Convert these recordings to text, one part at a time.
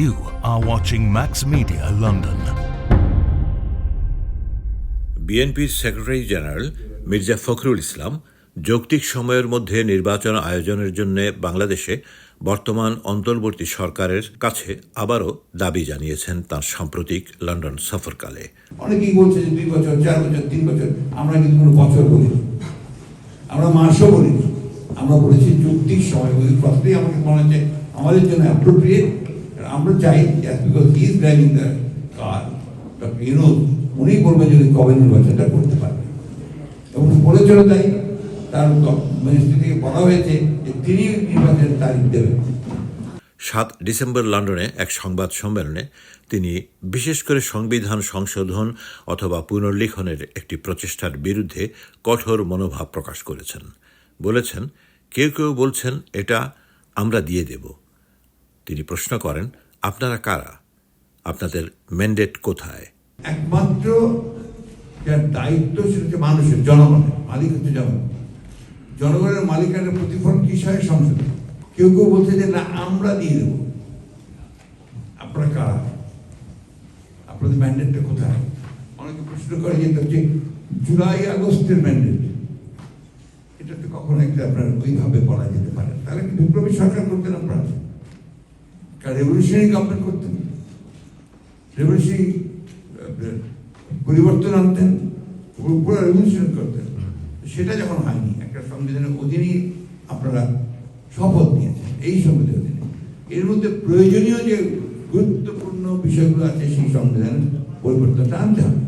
You are watching Max Media London. বিএনপির secretary general Mirza Fakhrul Islam যৌক্তিক সময়ের মধ্যে নির্বাচন আয়োজনের জন্য বাংলাদেশে বর্তমান অন্তর্বর্তী সরকারের কাছে আবারও দাবি জানিয়েছেন তার সাম্প্রতিক লন্ডন সফরকালে। অনেকেই বলছে যে দুই বছর চার বছর তিন বছর আমরা কিন্তু কোনো বছর বলিনি। আমরা মাসও বলিনি। আমরা বলেছি যুক্তিক সময়। বলি আমাকে মনে হচ্ছে আমাদের জন্য অ্যাপ্রোপ্রিয়েট আমরা চাই because driving the car doctor উনি বলবেন কবে নির্বাচনটা করতে পারবে। এবং বলেছিল তাই, তার মিনিস্ট্রি থেকে বলা হয়েছে যে তিনি নির্বাচনের তারিখ দেবেন। সাত ডিসেম্বর লন্ডনে এক সংবাদ সম্মেলনে তিনি বিশেষ করে সংবিধান সংশোধন অথবা পুনর্লিখনের একটি প্রচেষ্টার বিরুদ্ধে কঠোর মনোভাব প্রকাশ করেছেন। বলেছেন, কেউ কেউ বলছেন, এটা আমরা দিয়ে দেব। তিনি প্রশ্ন করেন, আপনারা কারা? আপনাদের ম্যান্ডেট কোথায়? একমাত্র যার দায়িত্ব সেটা হচ্ছে মানুষের, জনগণের, মালিক হচ্ছে জনগণ। জনগণের মালিকানের প্রতিফলন কি হয় সংসদে কেউ কেউ বলছে যে, না, আমরা দিয়ে দেবো। আপনারা কারা? আপনাদের ম্যান্ডেটটা কোথায়? অনেকে প্রশ্ন করে যে হচ্ছে জুলাই আগস্টের ম্যান্ডেট। এটা তো কখনো একটা আপনার ওইভাবে বলা যেতে পারে তাহলে বিপ্লবী সরকার করতেন আপনারা? কারণ রেভলিউশনারি গভর্নমেন্ট করতেন রেভলিউশনারি পরিবর্তন আনতেন পুরো রেভলিউশন করতেন সেটা যখন হয়নি একটা সংবিধানের অধীনেই আপনারা শপথ নিয়েছেন এই সংবিধানের অধীনে। এর মধ্যে প্রয়োজনীয় যে গুরুত্বপূর্ণ বিষয়গুলো আছে সেই সংবিধান পরিবর্তনটা আনতে হবে।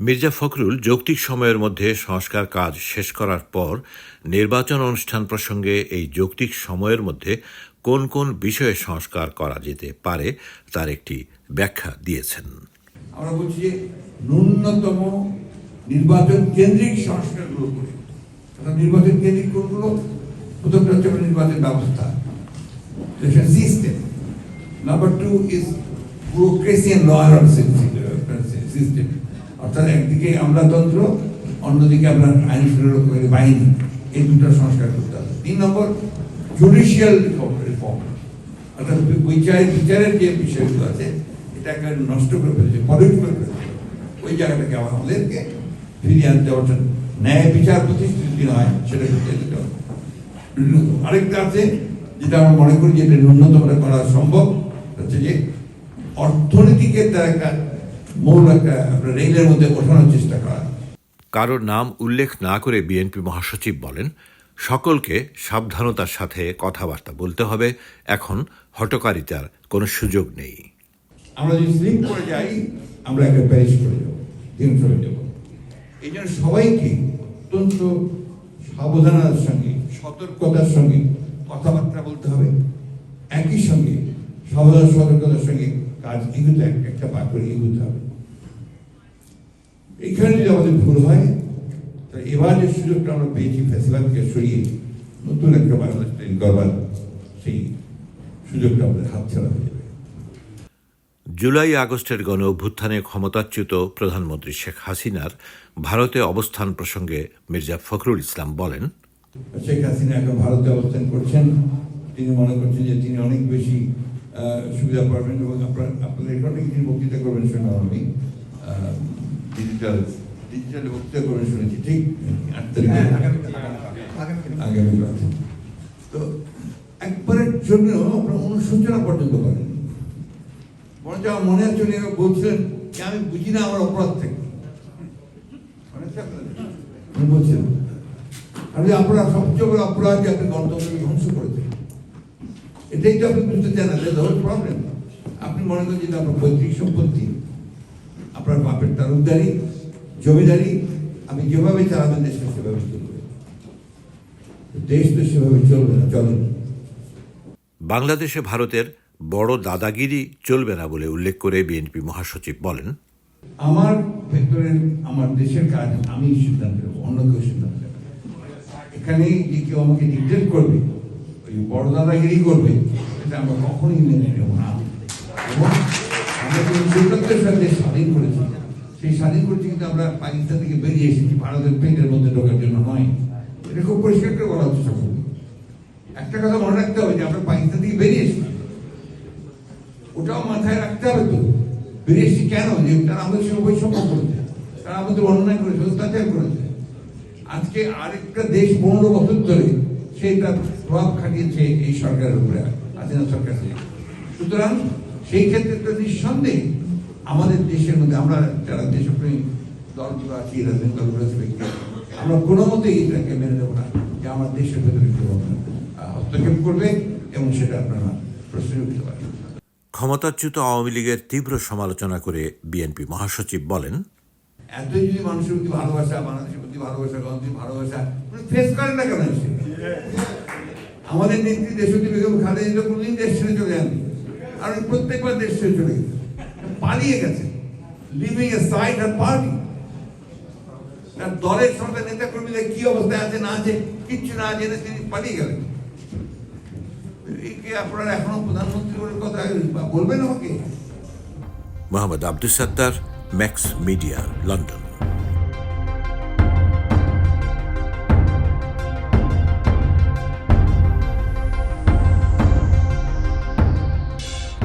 মির্জা ফখরুল যৌক্তিক সময়ের মধ্যে সংস্কার কাজ শেষ করার পর নির্বাচন অনুষ্ঠান প্রসঙ্গে এই যৌক্তিক সময়ের মধ্যে কোন কোন বিষয়ে সংস্কার করা যেতে পারে তার একটি ব্যাখ্যা দিয়েছেন। আমরা বলছি যে ন্যূনতম নির্বাচন কেন্দ্রিক সংস্কারগুলো করে নির্বাচন কেন্দ্রিক কোনগুলো প্রথমটা হচ্ছে নির্বাচন ব্যবস্থা। System number two is bureaucracy lawyer system অর্থাৎ একদিকে আমলাতন্ত্র, অন্যদিকে আপনার আইন বাহিনী। এই দুটো সংস্কার করতে হবে। তিন নম্বর জুডিশিয়াল রিফর্ম অর্থাৎ বিচার বিচারের যে বিষয়গুলো আছে এটাকে নষ্ট করে ফেলেছে, পলিউট করে ফেলেছে। ওই জায়গাটাকে আমাদেরকে ফিরিয়ে আনতে অর্থাৎ ন্যায় বিচার প্রতিষ্ঠিত নয়, সেটা করতে দিতে হবে আরেকটা আছে, যেটা আমরা মনে করি যে এটা ন্যূনতম করা সম্ভব হচ্ছে যে অর্থনীতিকে তার একটা মূল একটা রেলের মধ্যে ওঠানোর চেষ্টা করা। কারোর নাম উল্লেখ না করে বিএনপি মহাসচিব বলেন সকলকে সাবধানতার সাথে কথাবার্তা বলতে হবে। এখন হটকারিতার কোনো সুযোগ নেই। আমরা যদি স্লিপ করে যাই, আমরা একটা প্যারিস করে যাব হয়ে যাব। এই জন্য সবাইকে অত্যন্ত সাবধানতার সঙ্গে, সতর্কতার সঙ্গে কথাবার্তা বলতে হবে। একই সঙ্গে সাবধান, সতর্কতার সঙ্গে কাজ এগুতে একটা পা করে এগুতে হবে। এইখানে যদি আমাদের ভুল হয় তো এবার যে সুযোগটা আমরা পেয়েছি ফেসিবাদকে সরিয়ে নতুন একটা বাংলাদেশ তৈরি করবার সেই সুযোগটা আমাদের হাতছাড়া হয়ে যাবে। জুলাই আগস্টের গণ অভ্যুত্থানে ক্ষমতাচ্যুত প্রধানমন্ত্রী শেখ হাসিনার ভারতে অবস্থান প্রসঙ্গে মির্জা ফখরুল ইসলাম বলেন শেখ হাসিনা এখন ভারতে অবস্থান করছেন। তিনি মনে করছেন যে তিনি অনেক বেশি সুবিধা পাবেন এবং আপনার আপনাদের এখানে অনেক তিনি বক্তৃতা করবেন শুনলাম আমি ডিজিটাল ডিজিটাল বক্তৃতা করবেন শুনেছি ঠিক? আট তারিখে আগামীকাল তো একবারের জন্য আপনার অনুশোচনা পর্যন্ত করেন। বরঞ্চ আমার মনে আছে উনি বলছিলেন যে আমি বুঝি না আমার অপরাধ থেকে। উনি বলছিলেন আমি আপনার সবচেয়ে বড় অপরাধ যে আপনি গণতন্ত্রকে ধ্বংস করেছেন। এটাই তো আপনি বুঝতে চান না হোল প্রবলেম আপনি মনে করেন যে আপনার পৈতৃক সম্পত্তি। আপনার বাপের তালুকদারি জমিদারি আপনি যেভাবে চালাবেন দেশটা সেভাবে চলবে। দেশ তো সেভাবে চলবে না চলেন বাংলাদেশে ভারতের বড় দাদাগিরি চলবে না বলে উল্লেখ করে বিএনপি মহাসচিব বলেন। আমার ভেতরে আমার দেশের কাজ আমি সিদ্ধান্ত নেব অন্য কেউ সিদ্ধান্ত নেবে এখানে যে কেউ আমাকে ডিকটেট করবে ওই বড় দাদাগিরি করবে এটা আমরা কখনোই মেনে নেব না। এবং আমরা যে সালে দেশ স্বাধীন করেছি সেই স্বাধীন করেছি কিন্তু আমরা পাকিস্তান থেকে বেরিয়ে এসেছি, ভারতের পেটের মধ্যে ঢোকার জন্য নয়। এটা খুব পরিষ্কার করে বলা হচ্ছে সকলকে। একটা কথা মনে রাখতে হবে যে আমরা পাকিস্তান থেকে বেরিয়ে এসেছি। ওটাও মাথায় রাখতে হবে তো। বেরিয়ে এসেছি কেন? যে তারা আমাদের সঙ্গে বৈষম্য করেছে। তারা আমাদের অন্যায় করেছে, অত্যাচার করেছে। আজকে আরেকটা দেশ পনেরো বছর ধরে সেটা প্রভাব খাটিয়েছে এই সরকারের উপরে হাসিনা সরকার সুতরাং সেই ক্ষেত্রে তো নিঃসন্দেহে আমাদের দেশের মধ্যে আমরা যারা দেশপ্রেমী দলগুলো আছি রাজনৈতিক দলগুলো আছে ব্যক্তি আমরা কোনো মতেই এটাকে মেনে নেব না যে আমার দেশের ভেতরে কেউ হস্তক্ষেপ করবে এবং সেটা আপনারা প্রশ্ন উঠতে পারেন। ক্ষমতাচ্যুত আওয়ামী লীগের তীব্র সমালোচনা করে বিএনপি মহাসচিব বলেন এতই যদি মানুষের প্রতি ভালোবাসা বাংলাদেশের প্রতি ভালোবাসা গণতন্ত্রের ভালোবাসা ফেস করেন না কেন আমাদের নেত্রী দেশপতি বেগম খালেদা কোনদিন দেশ ছেড়ে চলে যাননি। আর প্রত্যেকবার দেশ ছেড়ে চলে গেছে। পালিয়ে গেছে। লিভিং এ সাইড আর পার্টি তার দলের সঙ্গে নেতা কর্মীদের কি অবস্থায় আছে না আছে, কিচ্ছু না জেনে তিনি পালিয়ে গেলেন। আপনারা এখনও প্রধানমন্ত্রী কথা বলবেন আমাকে? Mohammad Abdul Sattar, Max Media, London.